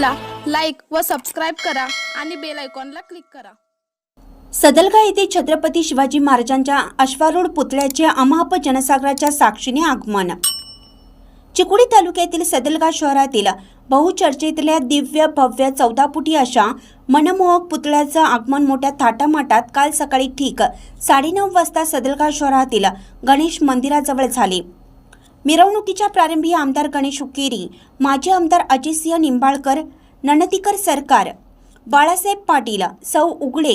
व सबस्क्राईब करा आणि बेल आयकॉनला क्लिक करा. सदलगा येथे छत्रपती शिवाजी महाराजांच्या अश्वारूढ पुतळ्याचे अमाप जनसागराच्या साक्षीने आगमन. चिकोडी तालुक्यातील सदलगा शहरातील बहुचर्चेतल्या दिव्य भव्य चौदा फुटी अशा मनमोहक पुतळ्याचं आगमन मोठ्या थाटामाटात काल सकाळी ठीक साडेनऊ वाजता सदलगा शहरातील गणेश मंदिराजवळ झाले. मिरवणुकीच्या प्रारंभी आमदार गणेश उकेरी माजी आमदार अजितसिंह निंबाळकर नणतीकर सरकार बाळासाहेब पाटील सौ उगळे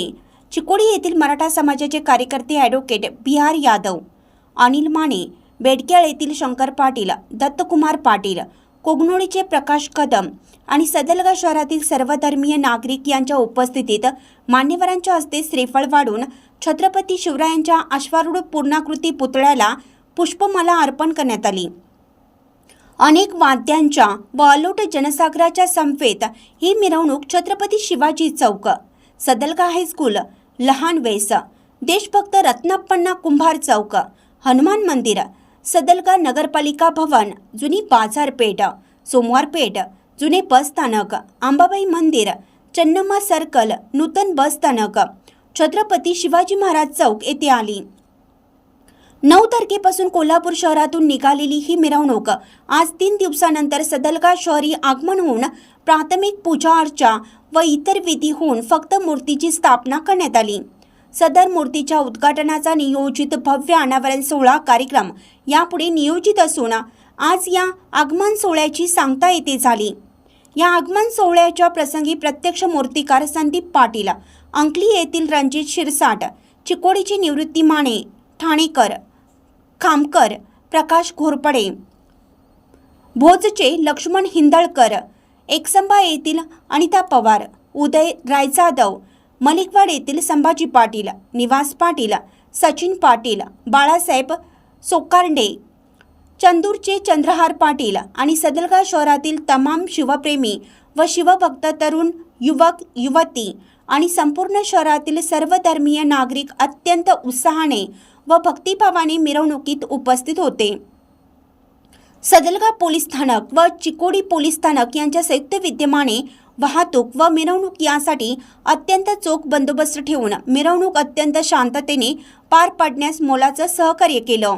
चिकोडी येथील मराठा समाजाचे कार्यकर्ते ॲडव्होकेट बिहार यादव अनिल माने बेडक्याळ येथील शंकर पाटील दत्तकुमार पाटील कोगनोळीचे प्रकाश कदम आणि सदलगा शहरातील सर्वधर्मीय नागरिक यांच्या उपस्थितीत मान्यवरांच्या हस्ते श्रीफळ वाढून छत्रपती शिवरायांच्या अश्वारूढ पूर्णाकृती पुतळ्याला पुष्पमाला अर्पण करण्यात आली. अनेक वाद्यांच्या व अलोट जनसागराच्या समवेत ही मिरवणूक छत्रपती शिवाजी चौक सदलगा हायस्कूल लहान वेस देशभक्त रत्नाप्पण्णा कुंभार चौक हनुमान मंदिर सदलगा नगरपालिका भवन जुनी बाजारपेठ सोमवारपेठ जुने बस स्थानक अंबाबाई मंदिर चन्नम्मा सर्कल नूतन बस स्थानक छत्रपती शिवाजी महाराज चौक येथे आली. नऊ तारखेपासून कोल्हापूर शहरातून निघालेली ही मिरवणूक. आज तीन दिवसानंतर सदलगा शहरी आगमन होऊन प्राथमिक पूजा अर्चा व इतर विधी होऊन फक्त मूर्तीची स्थापना करण्यात आली. सदर मूर्तीच्या उद्घाटनाचा नियोजित भव्य अनावरण सोहळा कार्यक्रम यापुढे नियोजित असून आज या आगमन सोहळ्याची सांगता येते झाली. या आगमन सोहळ्याच्या प्रसंगी प्रत्यक्ष मूर्तिकार संदीप पाटील अंकली येथील रणजित शिरसाट चिकोडीचे निवृत्ती माने ठाणेकर खामकर प्रकाश घोरपडे. भोजचे लक्ष्मण हिंदळकर एकसंबा येथील अनिता पवार उदय रायजादव मलिकवाड येथील संभाजी पाटील निवास पाटील सचिन पाटील बाळासाहेब सोकारंडे चंदूरचे चंद्रहार पाटील आणि सदलगा शहरातील तमाम शिवप्रेमी व शिवभक्त तरुण युवक युवती आणि संपूर्ण शहरातील सर्वधर्मीय नागरिक अत्यंत उत्साहाने व भक्तिभावाने मिरवणुकीत उपस्थित होते. सदलगा पोलीस स्थानक व चिकोडी पोलीस स्थानक यांच्या संयुक्त विद्यमाने वाहतूक व मिरवणूक यासाठी अत्यंत चोख बंदोबस्त ठेवून मिरवणूक अत्यंत शांततेने पार पाडण्यास मोलाचं सहकार्य केलं.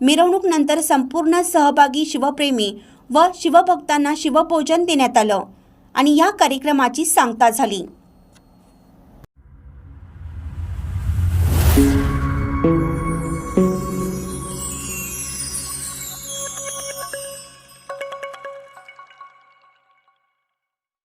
मिरवणूकनंतर संपूर्ण सहभागी शिवप्रेमी व शिवभक्तांना शिवभोजन देण्यात आलं आणि या कार्यक्रमाची सांगता झाली.